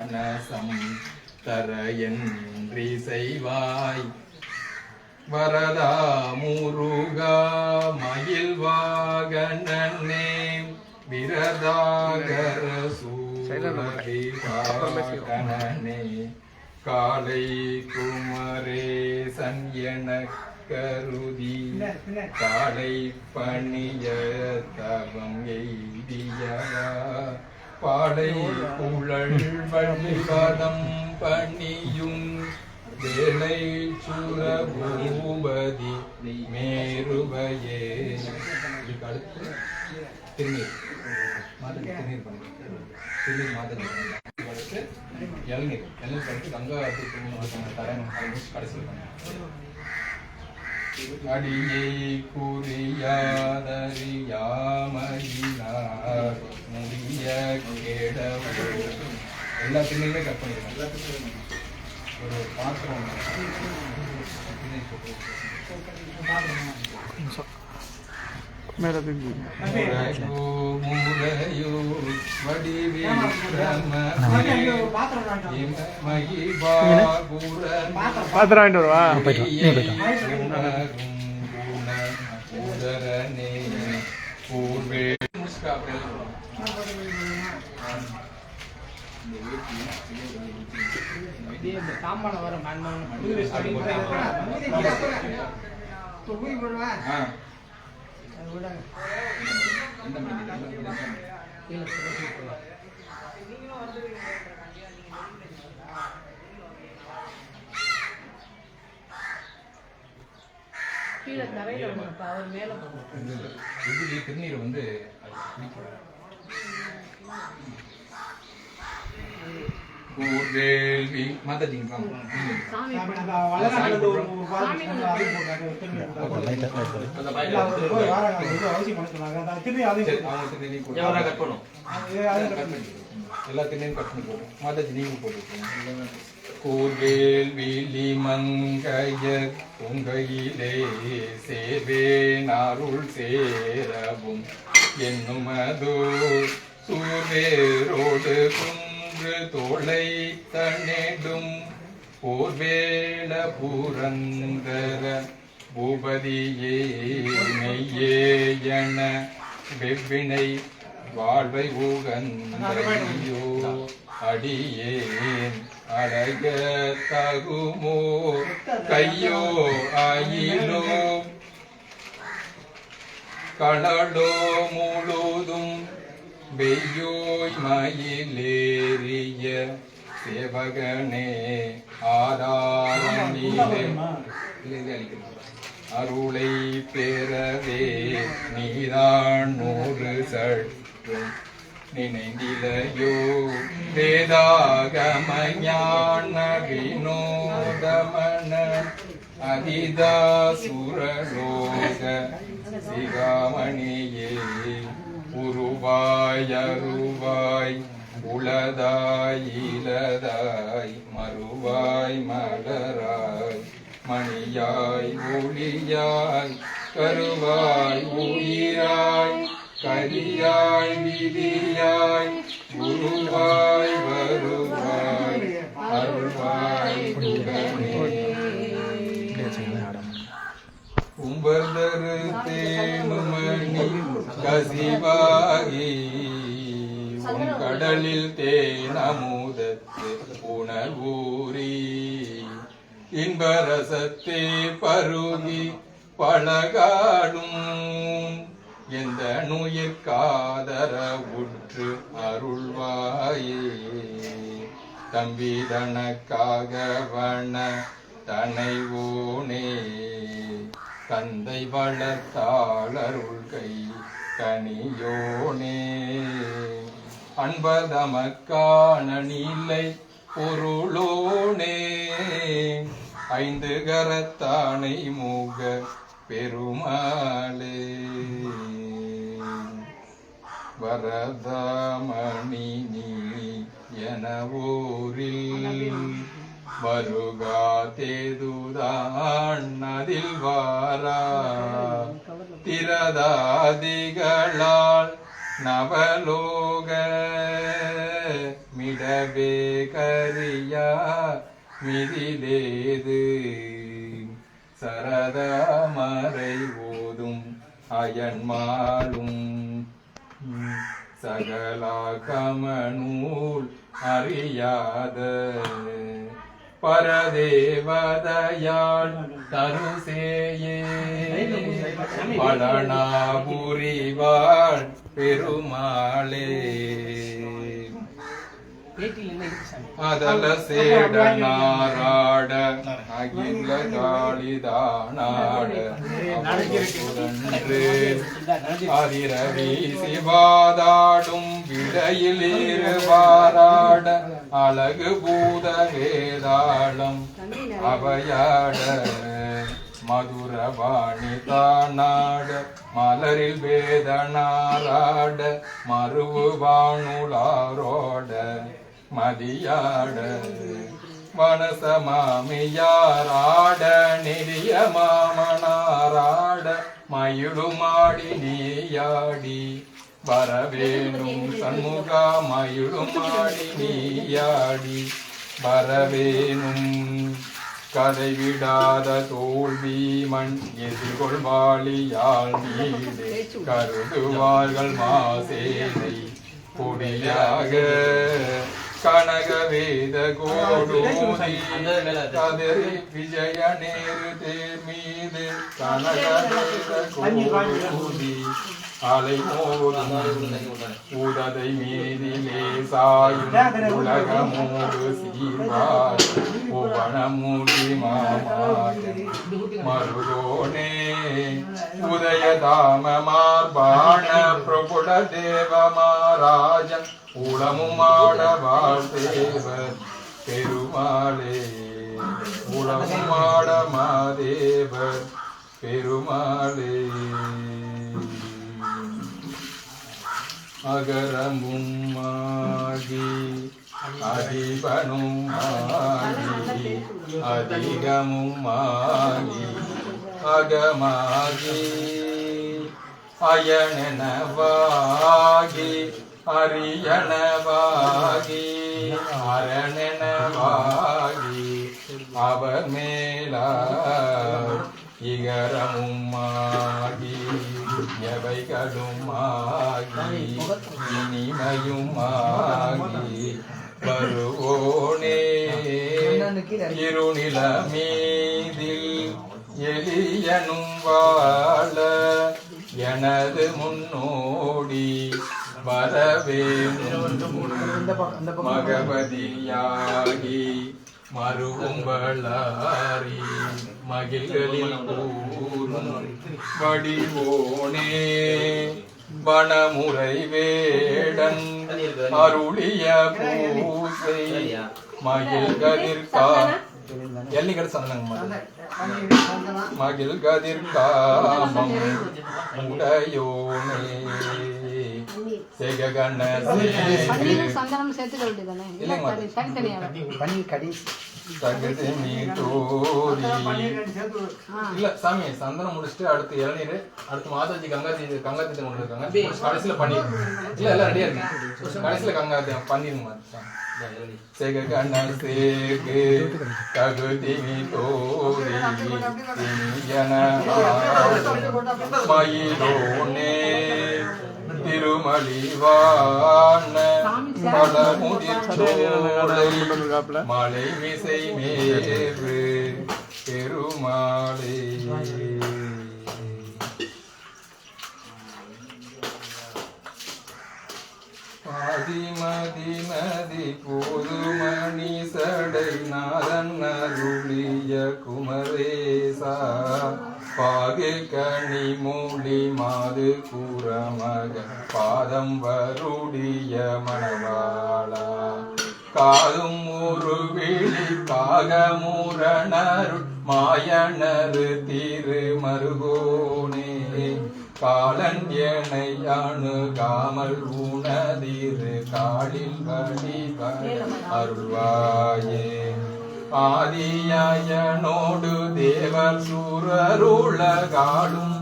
மனசம் தர என்றி செய்வாய் வரதா முருகா மயில் வாகனே விரதாகர சூரனே காலை குமரேசன் என கருதி காலை பணிய தவம் எய்தியவா பாடை குழல் வழிபதம் பணியும் வேலை சுரபூபதி மேருவையே. இதுக்கு அடுத்து திருநீர். மாதிரி திருநீர் பண்ணுங்க. திருநீர் மாதிரி அடுத்து இளநீர். இளநீர் கழித்து கங்கா திருப்பி தரேன் அதை கடைசியில் பண்ணுங்க. அடியை குறியாதறியாமையினார் முடிய கேடவோ எல்லா திண்ணையுமே கட் பண்ணிடுங்க. ஒரு பாத்திரம் மேலே தூக்கி பாத்திரம் வாங்கிட்டு வருவா? சாம்பான வர மண்ணம் கீழே தரையில அவர் மேல போகணும். திருநீர் வந்து அது. கூர்வேல்வி மாதாஜிங்க வாங்க. ம். சாமி சாமி போடுறோம். சரி, அவங்க திருநீர் போட்டு- கட் பண்ணு. போடுறோம் மாதாஜி நீங்க போட்டுருக்கீங்க கூர்வேல் விழி மங்கையர் உங்கையிலே சேவேன் அருள் சேரவும். என்னுமதோ சூர்வேரோடு குன்று தோளை தன்னிடும் போர்வேல புரந்தர பூபதியே மெய்யே வெவ்வினை வாழ்வை உகந்தையோ அடியேன் அழக தகுமோ கையோ ஆயிலோ? கடலோ முழுதும் வெய்யோய் மயிலேறிய சேவகனே ஆதாரணிலே அருளை பெறவே நீதான் நூறு சற்றும் நினைந்திலையோ வேதாகம ஞான வினோதமன அதிதாசுரலோக சிகாமணியே. உருவாய் அருவாய் உளதாய் இலதாய் மறுவாய் மலராய் மணியாய் ஒளியாய் கருவாய் உயிராய் கரியாய் விதியாய் குருவாய் வரு பழகாடும் எந்த நுயிர்காதர உற்று அருள்வாயே. தம்பி தனக்காக வன தனைவோனே தந்தை வளர்த்தாளருள் கை கனியோனே அன்பதமக்கான நீலை பொருளோனே. ஐந்து கரத்தானை மூக பெருமாளே. வரதாமணி நீ எனவோரில் வருகா அதில் வாரா. திரதாதிகளால் நவலோக மிடவே கரியா மிதிலேது. சரதாமரை ஓதும் அயன்மாலும். சகலாகமநூல் அறியாத பரதேவதையாள் தருசேயே. பழனாபுரிவாள் பெருமாளே. சாமி அதல சேடனாராட அகில காளிதானாட. அவசுரன்று அதிரவி சிவாதாடும் விடையில் இருவாராட. அழகு பூத வேதாளம் அவையாட. மதுரவாணி தானாட. மலரில் வேதனாராட. மறுவு வானுளாரோட மதியாட. மனச மாமியாராட நெறிய மாமனாராட மயிலுமாடி நீயாடி. வரவேணும் சண்முகா மயிலுமாடி நீயாடி. வரவேணும் கதைவிடாத தோல்வி மண் எதிர்கொள்வாளியால் நீடே கருதுவார்கள் மாசேனை பொடியாக. கனகவேத கோடூதி கதிரி விஜய நேரு தேர் மீது கனகவேத கோடூதி அலை மோதும் உததை மீதிலே சாயும் உலகமோடு சீர்வார் புவனமூர்த்தி மாமாயன் மருகோனே உதயதாம மார்பாண பிரபுட தேவ உளமுமாட வாழ்தேவர் பெருமாளே. உளமுமாட மாதேவர் பெருமாளே. அகரமும் ஆகி அதிபனும் ஆகி அதிகமும் ஆகி அகமாகி அயனெனவாகி அரியனவாகி அரணெனவாகி அவர் மேலா இகரமும் எவைகளும் ஆகி இனிமையும் ஆகி வருவோனே. இருநில மீதில் எளியனும் வாழ எனது முன்னோடி வரவேணும். மகவதியாகி மருகும்பளாரி மகிழ்களில் கூறும் வடிவோனே வனமுறை வேடன் அருளிய பூசை மகிழ்கதிர்கா கதிர்கா எல்லி கடை சொன்னாங்க மகிழ் உடையோனே. சந்தனம் சேர்த்துக்க வேண்டியதானே. தனி- தோரி இல்ல சாமி சந்தனம் முடிச்சுட்டு அடுத்து இளநீர் அடுத்து மாதாஜி கங்காதி கங்காத்தி கொண்டு இருக்காங்க. கடைசியில பன்னீர். இல்ல எல்லாம் ரெடியா இருக்கு. கடைசியில கங்காத்தி பன்னீருங்க சேக கண்ண சேகு தகுதி நீ தோரி திணியன மயிலோனே. திருமலிவான பலமுதிர்ச்சோலை மலை மிசை மேவு பெருமாளே. ஆதிமதி மதி போதுமணி சடை நாதன் பாகு கனி மூலி மாது கூறமக பாதம் வருடிய மணவாளா. காதும் ஒரு விழி காகமுரணரு மாயனரு திரு மருகோனே. காலன் ஏனை அணுகாமல் உணதிரு காலில் வழிபட அருள்வாயே. ஆதியாயனோடு தேவர் சூரருளகாடும்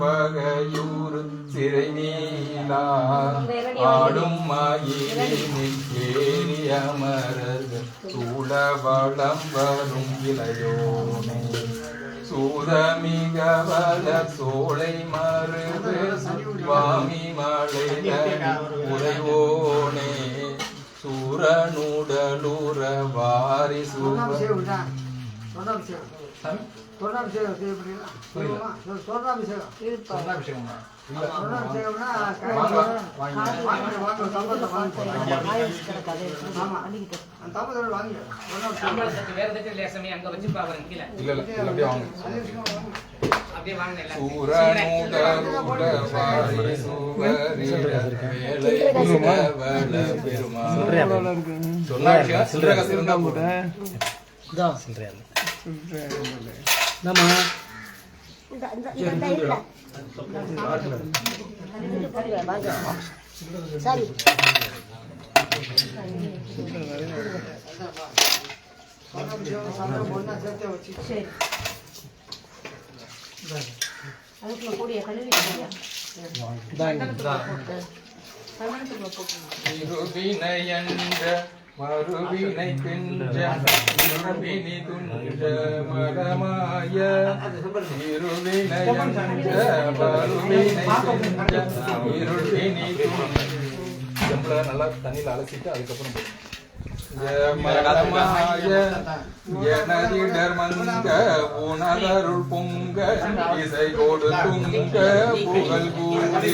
வகையூர் சிறை நீலா ஆடும் மயிலினில் ஏறி அமரர்கள் சூழ வளம் வரும் இளையோனே. சூதமிக வள சோலை மருது சுவாமி மலை உறைவோனே சூரனுடலுற வாரி சூர சொர்ணாபிஷேகமா? இல்ல. வாங்க, வாங்க. சம்பளத்துக்கு வேற எதுக்கு இல்லையா சாமி? அங்க வச்சு பாக்குறேன் கீழே. இல்ல இல்ல, அப்படியே வாங்க. சரி வாங்க எல்லாம் சூரனுடலுற வாரி சுவரிட வேலை சிறவள பெருமாள். சொர்ணாபிஷேகம் சில்லறை காசு இருந்தா போதும். அதுக்குள்ள கூடிய கழுவி மறுவினை இருவினி மரமாய மறுவினை இருவினி நல்லா தண்ணியில் அலசிட்டு அதுக்கப்புறம் போயிடும் மரமாய எனதிடர் மங்க உணதருள் பொங்க இசை கொடுத்துங்க புகழ் கூடி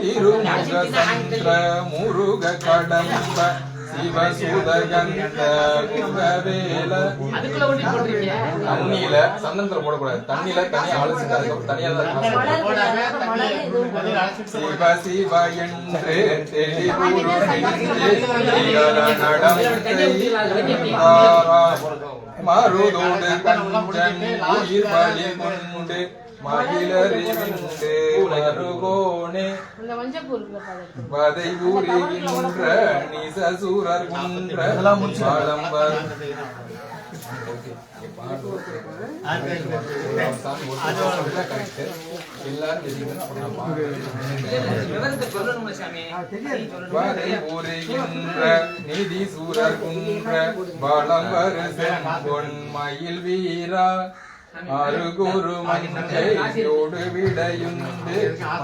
திருமுக சந்திர முருக கடம்ப தண்ணியில சந்தனத்துல போடக்கூடாது. தண்ணியில தனியா அலசிட்டு அதுக்கப்புறம் தனியா தான் சிவ சிவ என்று மருதோடு கஞ்சன் உயிர் பலி கொண்டு மகிழறிவிண்டு மருகோனே வதை ஊறுகின்ற நிசசூரர் குன்ற வரை ஊறுகின்ற நிதி சூரர் குன்ற வளம்பர் செம்பொன் மயில் வீரா. அருகுரு மஞ்சையோடு விடையுண்டு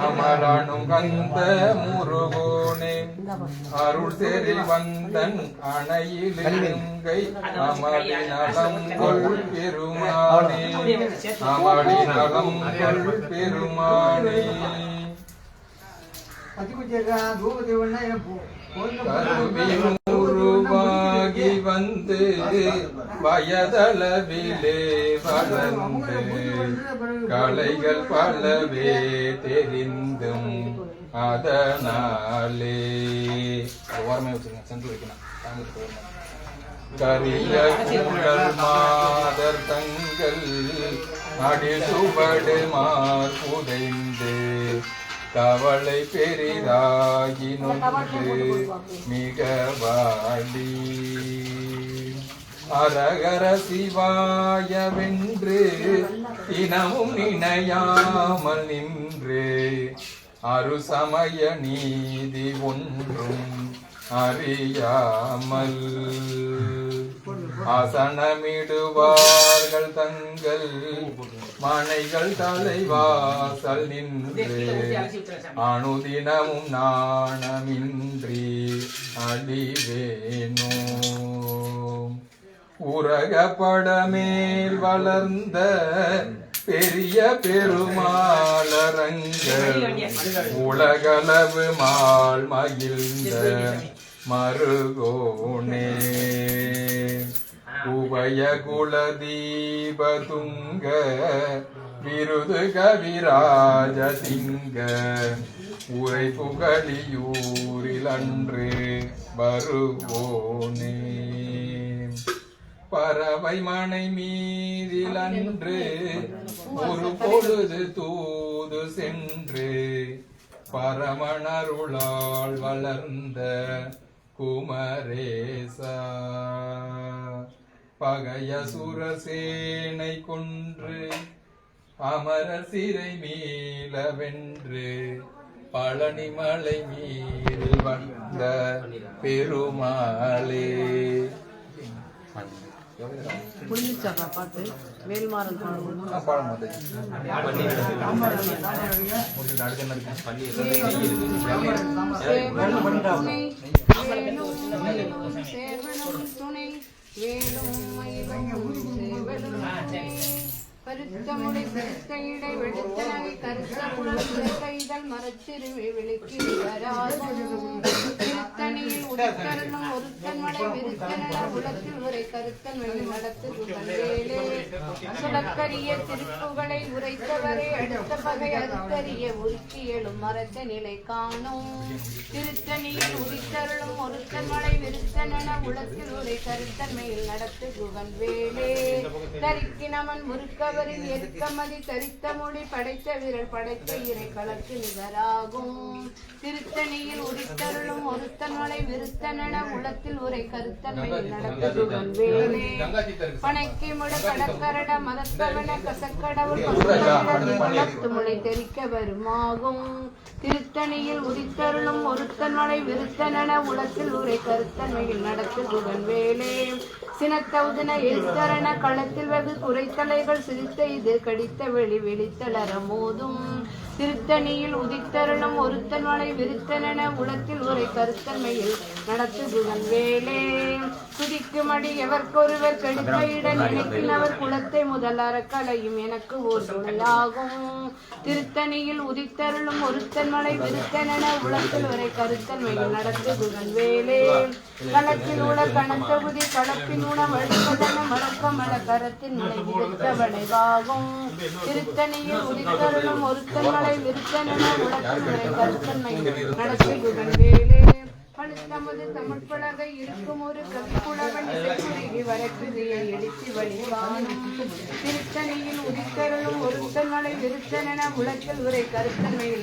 அமரானும் கந்த முருகோனே. அருள் செறி வந்தன் அணையில் இருங்கை அமளி நலம் கொள் பெருமானே. அமளி நலம் கொள் பெருமானே. கருவியுருவாகி வந்து வயதளவிலே வளர்ந்து கலைகள் பலவே தெரிந்தும் அதனாலே. ஓரமே வச்சுருங்க சென்ட்ரல் வைக்கணும். கரிய குழல் மாதர் தங்கள் அடி சுவடு மார் புதைந்து கவலை பெரிதாகி நொன்று மிக வாடி அரகர சிவாயவென்று இனமும் இணையாமல் நின்று அருசமய நீதி ஒன்றும் அறியாமல் அசனமிடுவார்கள் தங்கள் மனைகள் தலைவாசல் நின்று அணுதினமும் நாணமின்றி அழிவேனோ? உறகப்படமேல் வளர்ந்த பெரிய பெருமாளரங்க உலகளவு மால் மகிழ்ந்த மருகோனே. உபய குலதீபதுங்க விருது கவிராஜ சிங்க. உரை புகழியூரில் அன்று வருவோனே. பறவை மனை மீதில் அன்று ஒரு பொழுது தூது சென்று பரமணருளால் வளர்ந்த குமரேசா. பகைய சுரசேனை கொன்று அமர சிறை மீள வென்று பழனிமலை மீதில் வந்த பெருமாளே. புரிஞ்சிச்சாக்கா பாட்டு வேல்மாறன் பாடணும் பருத்தமுடை கருத்த மரச்சிறுமி விளக்கி வராதும் திருத்தணியில் உடுத்தரணும் ஒருத்தன் மடை விருத்தன உலத்தில் உரை கருத்தன் வழி நடத்து. புகழ்வேலே சுடக்கரிய திருப்புகளை உரைத்தவரை அடுத்த பகை அறுத்தறிய உருக்கி எழும் மரத்த நிலை காணும். திருத்தணியில் உரித்தருளும் ஒருத்தன் மலை விருத்தன உலத்தில் உரை கருத்தன்மையில் நடத்து குகன் வேலே. தரிக்கினவன் முறுக்கவரில் எருக்கமதி தரித்த மொழி படைத்த விரல் படைத்த இறை கலக்கு நிகராகும். திருத்தணியில் உரித்தருளும் ஒருத்தன் மலை விருத்தன உலத்தில் உரை கருத்தன்மையில் நடத்து குகன் வேலே. கங்காஜி தருக்கு பனைக்கு கடற்கரட மதத்தவன கசக்கடவுள் பத்து முளை தெரிக்க வருமாகும். திருத்தணியில் உதித்தருளும் ஒருத்தன் மலை விருத்தன உலத்தில் உரை கருத்தன்மையில் நடத்து குகன் வேலே சினத்தவுதன எழுத்தரண களத்தில் வெகு குறைத்தலைகள் சிரித்த இது கடித்த வெளி வெளித்தளர மோதும். திருத்தணியில் உதித்தருளும் ஒருத்தன் மலை விருத்தன உலத்தில் உரை கருத்தன்மையில் நடத்து குகன் வேலே துதிக்குமடி எவர்க்கொருவர் கெடுத்த இட நினைக்கினவர் குலத்தை முதல் அறக்கலையும் எனக்கு ஓர் துணையாகும் திருத்தணியில் உதித்தருளும் ஒருத்தன் மலை விருத்தன உலத்தில் வரை கருத்தன்மையில் நடத்து குகன் வேலே. களத்தில் உள்ள கணத்தகுதி களப்பின் உணம் அழுப்பதன மடக்கம் மல கரத்தின் மலை விடுத்த வளைவாகும் திருத்தணியில் உதித்தருளும் ஒருத்தன் மலை விருத்தன உலத்தில் வரை கருத்தன்மையில் வேலே பழுத்தமது தமிழ் இருக்கும் ஒரு கவிப்புலவன் இசைக்குருகி வரக்குதியை எழுச்சி வழிவானும் திருத்தணியில் உதித்தருளும் ஒருத்தன் மலை விருத்தன உலகில் உரை கருத்தன்மையில்